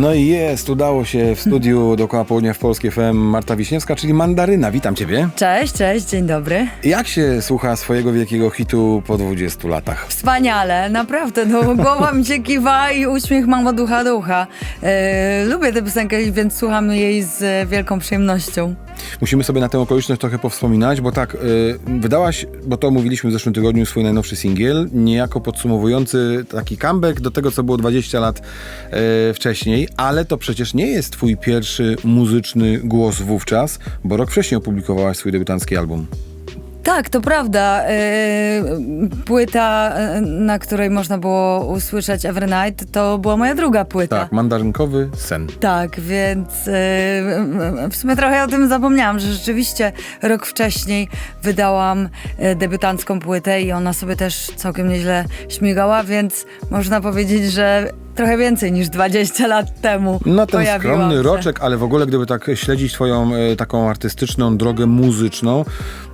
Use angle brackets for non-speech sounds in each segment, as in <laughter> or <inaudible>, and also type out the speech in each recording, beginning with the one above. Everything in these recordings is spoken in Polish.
No i jest, udało się w studiu dookoła południa w Polskie FM Marta Wiśniewska, czyli Mandaryna. Witam Ciebie. Cześć, cześć, dzień dobry. Jak się słucha swojego wielkiego hitu po 20 latach? Wspaniale, naprawdę, no głowa mi się kiwa i uśmiech mam od ucha do ucha. E, lubię tę piosenkę, więc słucham jej z wielką przyjemnością. Musimy sobie na tę okoliczność trochę powspominać, bo tak, y, wydałaś, bo to mówiliśmy w zeszłym tygodniu, swój najnowszy singiel, niejako podsumowujący taki comeback do tego, co było 20 lat y, wcześniej, ale to przecież nie jest twój pierwszy muzyczny głos wówczas, bo rok wcześniej opublikowałaś swój debiutancki album. Tak, to prawda. E, płyta, e, na której można było usłyszeć Every Night, to była moja druga płyta. Tak, mandarynkowy sen. Tak, więc e, w sumie trochę o tym zapomniałam, że rzeczywiście rok wcześniej wydałam debiutancką płytę i ona sobie też całkiem nieźle śmigała, więc można powiedzieć, że trochę więcej niż 20 lat temu No ten pojawiłam skromny się. roczek, ale w ogóle gdyby tak śledzić twoją e, taką artystyczną drogę muzyczną,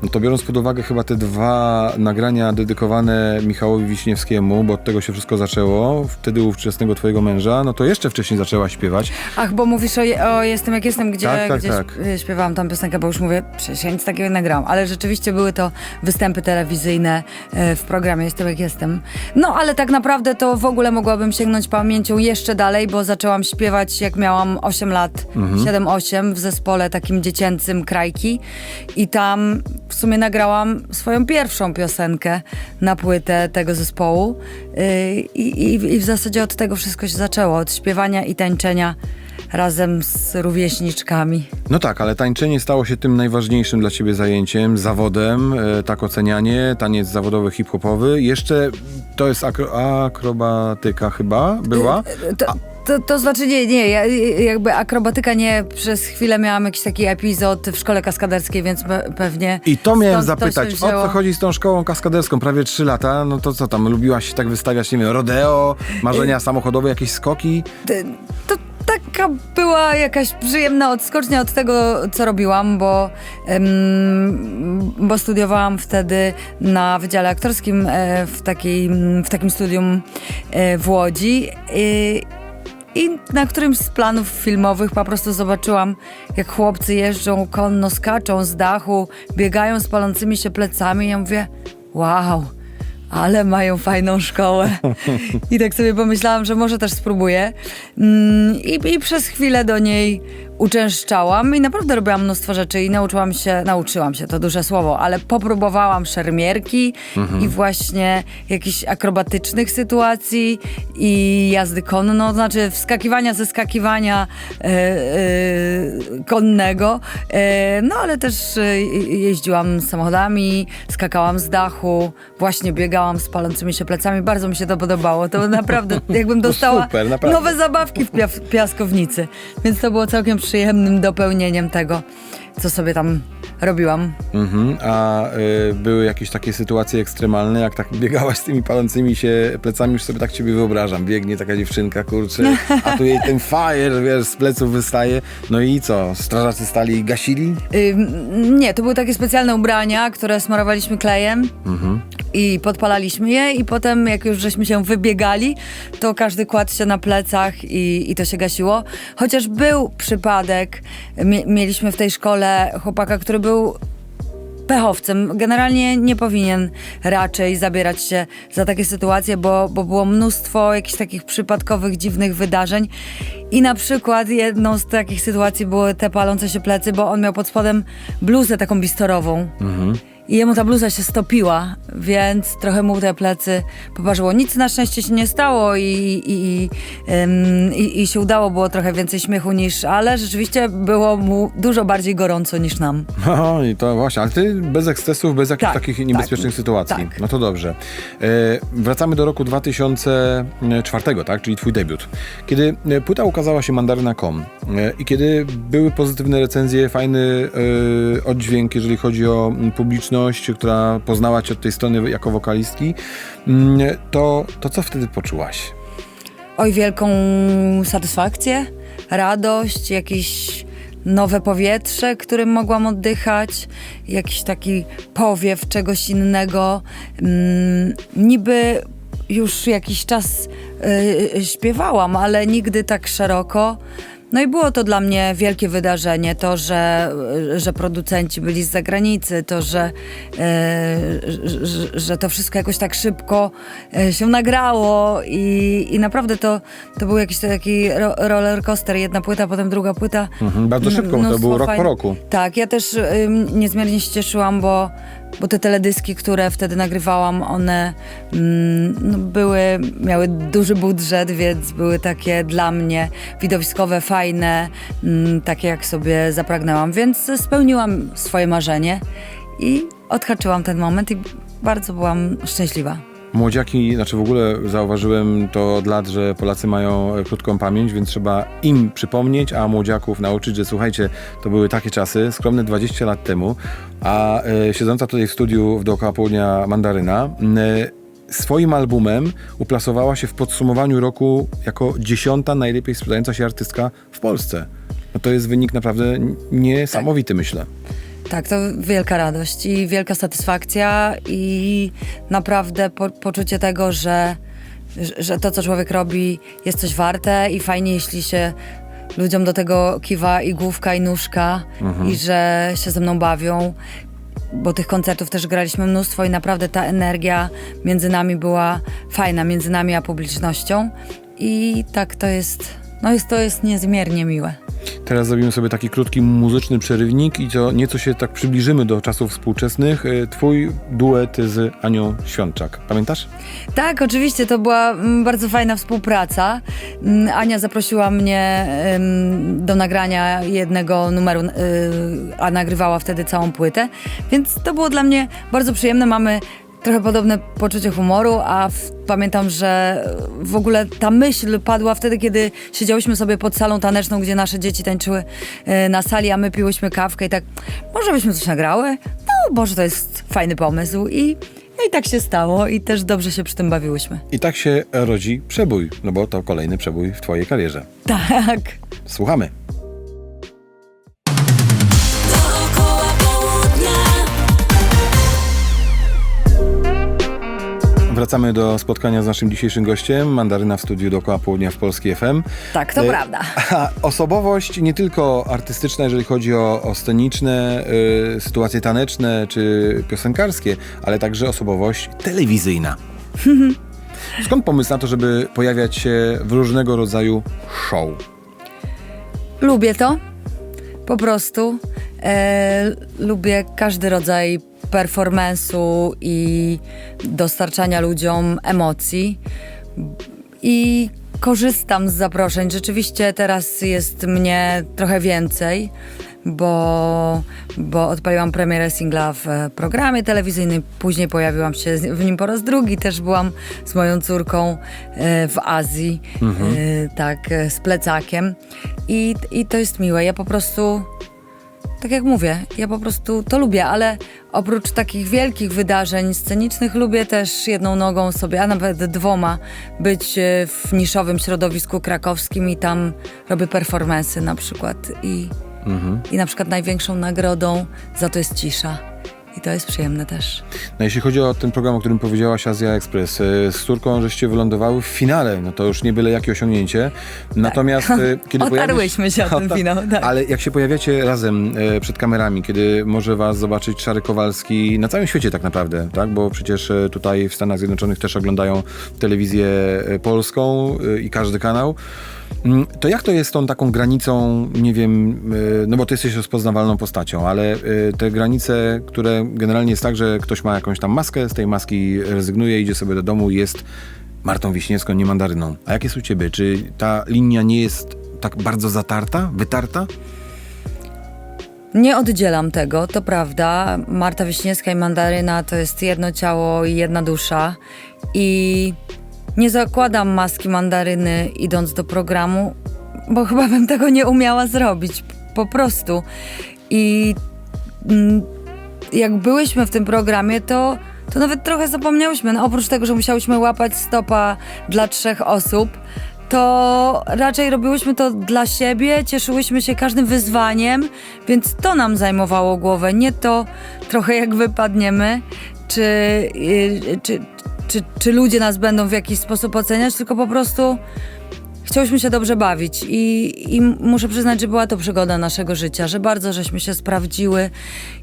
no to biorąc pod uwagę chyba te dwa nagrania dedykowane Michałowi Wiśniewskiemu, bo od tego się wszystko zaczęło, wtedy ówczesnego twojego męża, no to jeszcze wcześniej zaczęła śpiewać. Ach, bo mówisz o, je- o Jestem jak jestem, gdzie, Tak, tak, gdzie tak. śp- śpiewałam tą piosenkę, bo już mówię, przecież ja nic takiego nagrałam, ale rzeczywiście były to występy telewizyjne e, w programie Jestem jak jestem. No, ale tak naprawdę to w ogóle mogłabym sięgnąć pamięcią jeszcze dalej, bo zaczęłam śpiewać jak miałam 8 lat, Mhm. 7-8 w zespole takim dziecięcym Krajki. I tam w sumie nagrałam swoją pierwszą piosenkę na płytę tego zespołu. Yy, i, i, i w zasadzie od tego wszystko się zaczęło, od śpiewania i tańczenia razem z rówieśniczkami. No tak, ale tańczenie stało się tym najważniejszym dla ciebie zajęciem, zawodem, e, tak ocenianie, taniec zawodowy hip-hopowy. Jeszcze to jest akro- akrobatyka chyba była. To, to, to znaczy nie, nie, ja, jakby akrobatyka nie, przez chwilę miałam jakiś taki epizod w szkole kaskaderskiej, więc pe, pewnie I to miałem stąd to się zapytać, o wzięło. co chodzi z tą szkołą kaskaderską? Prawie 3 lata, no to co tam, lubiłaś się tak wystawiać, nie wiem, rodeo, marzenia samochodowe, jakieś skoki? To taka była jakaś przyjemna odskocznia od tego, co robiłam, bo, em, bo studiowałam wtedy na Wydziale Aktorskim e, w, takiej, w takim studium e, w Łodzi. I, i na którymś z planów filmowych po prostu zobaczyłam, jak chłopcy jeżdżą konno, skaczą z dachu, biegają z palącymi się plecami. Ja mówię, wow, ale mają fajną szkołę. I tak sobie pomyślałam, że może też spróbuję. Mm, I, I przez chwilę do niej uczęszczałam i naprawdę robiłam mnóstwo rzeczy i nauczyłam się, nauczyłam się, to duże słowo, ale popróbowałam szermierki i właśnie jakichś akrobatycznych sytuacji i jazdy konno, znaczy wskakiwania ze skakiwania e, e, konnego, e, no ale też jeździłam samochodami, skakałam z dachu, właśnie biegałam z palącymi się plecami, bardzo mi się to podobało, to naprawdę jakbym <laughs> dostała super, naprawdę. nowe zabawki w pia- piaskownicy, więc to było całkiem przyjemnym dopełnieniem tego, co sobie tam robiłam. Mhm. A y, były jakieś takie sytuacje ekstremalne, jak tak biegałaś z tymi palącymi się plecami, już sobie tak ciebie wyobrażam. Biegnie taka dziewczynka, kurczę, a tu jej ten fire, wiesz, z pleców wystaje. No i co, strażacy stali i gasili? Ym, nie, to były takie specjalne ubrania, które smarowaliśmy klejem i podpalaliśmy je i potem jak już żeśmy się wybiegali, to każdy kładł się na plecach i, i to się gasiło. Chociaż był przypadek, mie- mieliśmy w tej szkole chłopaka, który był pechowcem. Generalnie nie powinien raczej zabierać się za takie sytuacje, bo, bo było mnóstwo jakichś takich przypadkowych, dziwnych wydarzeń. I na przykład jedną z takich sytuacji były te palące się plecy, bo on miał pod spodem bluzę taką bistorową. I jemu ta bluza się stopiła, więc trochę mu te plecy poparzyło. Nic na szczęście się nie stało i, i, i, ym, i, i się udało, było trochę więcej śmiechu niż, ale rzeczywiście było mu dużo bardziej gorąco niż nam. No i to właśnie, ale ty bez ekscesów, bez jakichś Tak, takich niebezpiecznych tak, sytuacji. tak. No to dobrze. E, wracamy do roku 2004, tak, czyli twój debiut. Kiedy e, płyta ukazała się mandaryna.com i kiedy były pozytywne recenzje, fajny e, oddźwięk, jeżeli chodzi o mm, publiczność, która poznała cię od tej strony jako wokalistki, mm, to, to co wtedy poczułaś? Oj, wielką satysfakcję, radość, jakieś nowe powietrze, którym mogłam oddychać, jakiś taki powiew czegoś innego. Mm, niby już jakiś czas y, śpiewałam, ale nigdy tak szeroko. No i było to dla mnie wielkie wydarzenie, to, że, że producenci byli z zagranicy, to, że, e, że, że to wszystko jakoś tak szybko e, się nagrało i, i naprawdę to, to był jakiś taki ro, roller coaster, jedna płyta, potem druga płyta. Mhm, bardzo szybko, to Mnóstwo był rok po roku. Tak, ja też niezmiernie się cieszyłam, bo, bo te teledyski, które wtedy nagrywałam, one mm, no, były, miały duży budżet, więc były takie dla mnie widowiskowe, fajne, mm, takie jak sobie zapragnęłam, więc spełniłam swoje marzenie i odhaczyłam ten moment i bardzo byłam szczęśliwa. Młodziaki, znaczy w ogóle zauważyłem to od lat, że Polacy mają e, krótką pamięć, więc trzeba im przypomnieć, a młodziaków nauczyć, że słuchajcie, to były takie czasy, skromne 20 lat temu, a e, siedząca tutaj w studiu w dookoła południa Mandaryna, swoim albumem uplasowała się w podsumowaniu roku jako dziesiąta najlepiej sprzedająca się artystka w Polsce. No to jest wynik naprawdę niesamowity, myślę. Tak, to wielka radość i wielka satysfakcja i naprawdę po, poczucie tego, że, że to, co człowiek robi, jest coś warte i fajnie, jeśli się ludziom do tego kiwa i główka, i nóżka i że się ze mną bawią. Bo tych koncertów też graliśmy mnóstwo i naprawdę ta energia między nami była fajna, między nami a publicznością. I tak to jest, no jest, to jest niezmiernie miłe. Teraz zrobimy sobie taki krótki muzyczny przerywnik i to nieco się tak przybliżymy do czasów współczesnych. E, Twój duet z Anią Świączak. Pamiętasz? Tak, oczywiście, to była mm, bardzo fajna współpraca. Mm, Ania zaprosiła mnie do nagrania jednego numeru, y, a nagrywała wtedy całą płytę, więc to było dla mnie bardzo przyjemne. Mamy trochę podobne poczucie humoru, a w, pamiętam, że w ogóle ta myśl padła wtedy, kiedy siedziałyśmy sobie pod salą taneczną, gdzie nasze dzieci tańczyły y, na sali, a my piłyśmy kawkę i tak, może byśmy coś nagrały? No, może to jest fajny pomysł i no i tak się stało i też dobrze się przy tym bawiłyśmy. I tak się rodzi przebój, no bo to kolejny przebój w Twojej karierze. Tak. Słuchamy. Wracamy do spotkania z naszym dzisiejszym gościem, Mandaryna w studiu dookoła południa w Polski FM. Tak, to E, prawda. A osobowość nie tylko artystyczna, jeżeli chodzi o, o sceniczne y, sytuacje taneczne czy piosenkarskie, ale także osobowość telewizyjna. <laughs> Skąd pomysł na to, żeby pojawiać się w różnego rodzaju show? Lubię to. Po prostu. E, lubię każdy rodzaj performance'u i dostarczania ludziom emocji. I korzystam z zaproszeń. Rzeczywiście teraz jest mnie trochę więcej, bo, bo odpaliłam premierę singla w programie telewizyjnym. Później pojawiłam się w nim po raz drugi. Też byłam z moją córką e, w Azji, e, tak, e, z plecakiem. I, I to jest miłe. Ja po prostu tak jak mówię, ja po prostu to lubię, ale oprócz takich wielkich wydarzeń scenicznych lubię też jedną nogą sobie, a nawet dwoma, być e, w niszowym środowisku krakowskim i tam robię performensy na przykład. I, I na przykład największą nagrodą za to jest cisza. I to jest przyjemne też. No jeśli chodzi o ten program, o którym powiedziałaś, Azja Express, y, z córką żeście wylądowały w finale, no to już nie byle jakie osiągnięcie. Natomiast y, <laughs> kiedy Otarłyśmy się o ten <laughs> tak. finał, tak. Ale jak się pojawiacie razem e, przed kamerami, kiedy może was zobaczyć Szary Kowalski na całym świecie tak naprawdę, tak? Bo przecież tutaj w Stanach Zjednoczonych też oglądają telewizję polską i każdy kanał. Mm, To jak to jest z tą taką granicą, nie wiem, e, no bo ty jesteś rozpoznawalną postacią, ale e, te granice, które generalnie jest tak, że ktoś ma jakąś tam maskę, z tej maski rezygnuje, idzie sobie do domu i jest Martą Wiśniewską, nie mandaryną. A jak jest u ciebie? Czy ta linia nie jest tak bardzo zatarta, wytarta? Nie oddzielam tego, to prawda. Marta Wiśniewska i Mandaryna to jest jedno ciało i jedna dusza. I nie zakładam maski mandaryny idąc do programu, bo chyba bym tego nie umiała zrobić. Po prostu. I mm, jak byłyśmy w tym programie, to, to nawet trochę zapomniałyśmy. No, oprócz tego, że musiałyśmy łapać stopa dla trzech osób, to raczej robiłyśmy to dla siebie, cieszyłyśmy się każdym wyzwaniem, więc to nam zajmowało głowę, nie to trochę jak wypadniemy, czy, yy, czy, czy, czy ludzie nas będą w jakiś sposób oceniać, tylko po prostu chciałyśmy się dobrze bawić. I, i muszę przyznać, że była to przygoda naszego życia, że bardzo żeśmy się sprawdziły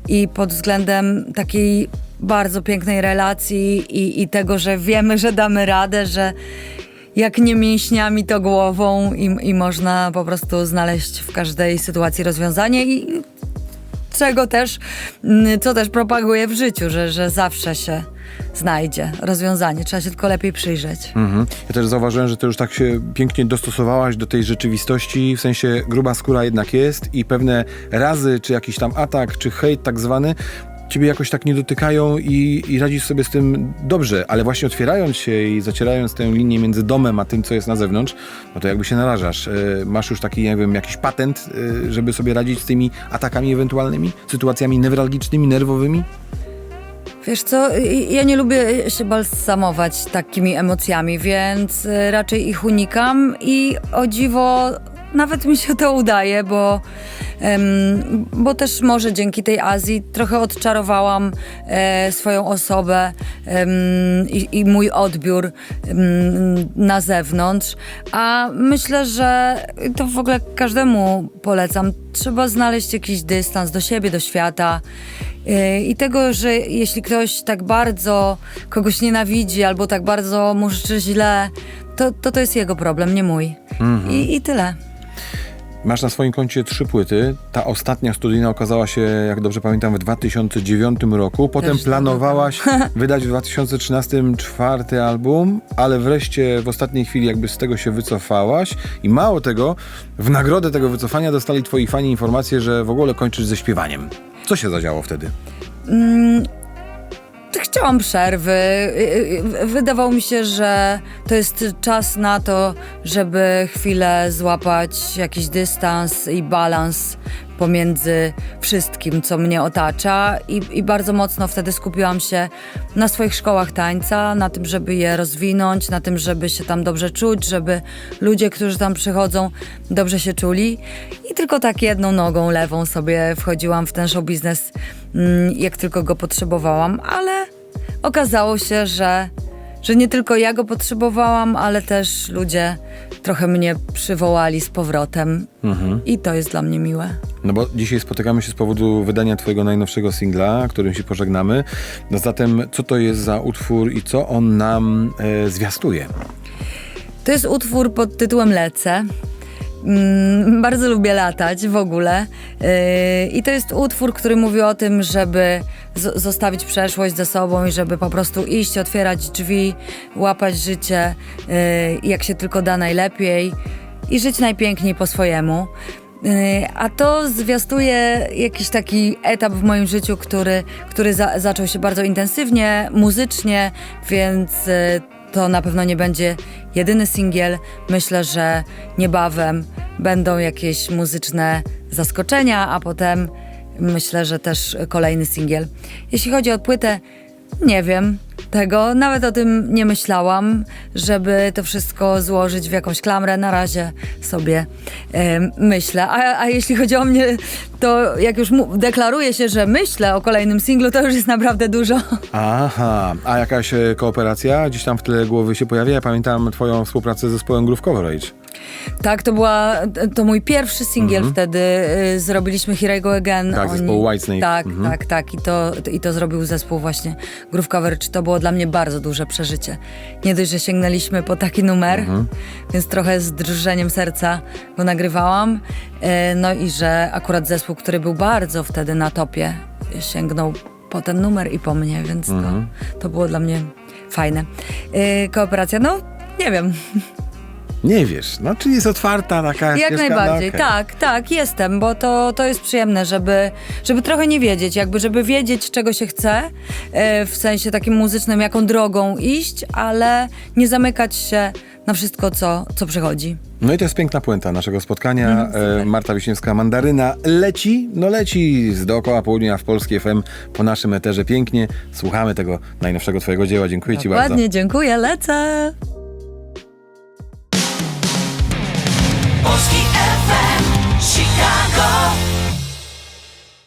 i pod względem takiej bardzo pięknej relacji i, i tego, że wiemy, że damy radę, że jak nie mięśniami, to głową i, i można po prostu znaleźć w każdej sytuacji rozwiązanie i czego też, mm, co też propaguję w życiu, że, że zawsze się znajdzie rozwiązanie. Trzeba się tylko lepiej przyjrzeć. Mhm. Ja też zauważyłem, że ty już tak się pięknie dostosowałaś do tej rzeczywistości, w sensie gruba skóra jednak jest i pewne razy, czy jakiś tam atak, czy hejt tak zwany, ciebie jakoś tak nie dotykają i, i radzisz sobie z tym dobrze, ale właśnie otwierając się i zacierając tę linię między domem a tym, co jest na zewnątrz, no to jakby się narażasz. E, Masz już taki, nie wiem, jakiś patent, e, żeby sobie radzić z tymi atakami ewentualnymi, sytuacjami newralgicznymi, nerwowymi? Wiesz co, ja nie lubię się balsamować takimi emocjami, więc y, raczej ich unikam i o dziwo nawet mi się to udaje, bo, em, bo też może dzięki tej Azji trochę odczarowałam e, swoją osobę em, i, i mój odbiór em, na zewnątrz. A myślę, że to w ogóle każdemu polecam. Trzeba znaleźć jakiś dystans do siebie, do świata. Yy, I tego, że jeśli ktoś tak bardzo kogoś nienawidzi albo tak bardzo mu życzy źle, to to, to jest jego problem, nie mój. I, I tyle. Masz na swoim koncie trzy płyty. Ta ostatnia studyjna okazała się, jak dobrze pamiętam, w 2009 roku. Potem Też planowałaś <laughs> wydać w 2013 czwarty album, ale wreszcie w ostatniej chwili jakby z tego się wycofałaś. I mało tego, w nagrodę tego wycofania dostali twoi fani informację, że w ogóle kończysz ze śpiewaniem. Co się zadziało wtedy? Chciałam przerwy. Yy, yy, Wydawało mi się, że to jest czas na to, żeby chwilę złapać jakiś dystans i balans pomiędzy wszystkim, co mnie otacza i, i bardzo mocno wtedy skupiłam się na swoich szkołach tańca, na tym, żeby je rozwinąć, na tym, żeby się tam dobrze czuć, żeby ludzie, którzy tam przychodzą, dobrze się czuli. I tylko tak jedną nogą lewą sobie wchodziłam w ten show biznes, mm, jak tylko go potrzebowałam, ale okazało się, że, że nie tylko ja go potrzebowałam, ale też ludzie trochę mnie przywołali z powrotem. I to jest dla mnie miłe. No bo dzisiaj spotykamy się z powodu wydania twojego najnowszego singla, którym się pożegnamy. No zatem, co to jest za utwór i co on nam e, zwiastuje? To jest utwór pod tytułem Lecę. Mm, bardzo lubię latać w ogóle. Yy, I to jest utwór, który mówi o tym, żeby zostawić przeszłość za sobą i żeby po prostu iść, otwierać drzwi, łapać życie yy, jak się tylko da najlepiej i żyć najpiękniej po swojemu. Yy, A to zwiastuje jakiś taki etap w moim życiu, który, który za, zaczął się bardzo intensywnie, muzycznie, więc to na pewno nie będzie jedyny singiel. Myślę, że niebawem będą jakieś muzyczne zaskoczenia, a potem myślę, że też kolejny singiel. Jeśli chodzi o płytę, nie wiem tego, nawet o tym nie myślałam, żeby to wszystko złożyć w jakąś klamrę. Na razie sobie em, myślę. A, a jeśli chodzi o mnie, to jak już deklaruję się, że myślę o kolejnym singlu, to już jest naprawdę dużo. Aha, a jakaś e, kooperacja gdzieś tam w tle głowy się pojawia? Ja pamiętam twoją współpracę z zespołem Groove Coverage. Tak, to była, to mój pierwszy singiel wtedy, y, zrobiliśmy Here I Go Again. Tak, zespołu Whitesnake. Tak, Mhm. tak, tak i to, i to zrobił zespół właśnie Groove Coverage. To było dla mnie bardzo duże przeżycie. Nie dość, że sięgnęliśmy po taki numer, Mhm. więc trochę z drżeniem serca go nagrywałam. E, No i że akurat zespół, który był bardzo wtedy na topie, sięgnął po ten numer i po mnie, więc Mhm. to, to było dla mnie fajne. E, Kooperacja, no nie wiem. <laughs> Nie wiesz, no czyli jest otwarta taka Jak ścieżka, najbardziej, no, okej. tak, tak, jestem, bo to, to jest przyjemne, żeby, żeby trochę nie wiedzieć, jakby żeby wiedzieć, czego się chce, e, w sensie takim muzycznym, jaką drogą iść, ale nie zamykać się na wszystko, co, co przychodzi. No i to jest piękna puenta naszego spotkania. E, Marta Wiśniewska, Mandaryna leci, no leci z dookoła południa w Polskie FM po naszym eterze pięknie. Słuchamy tego najnowszego twojego dzieła. Dziękuję ci bardzo. Ładnie, dziękuję, lecę!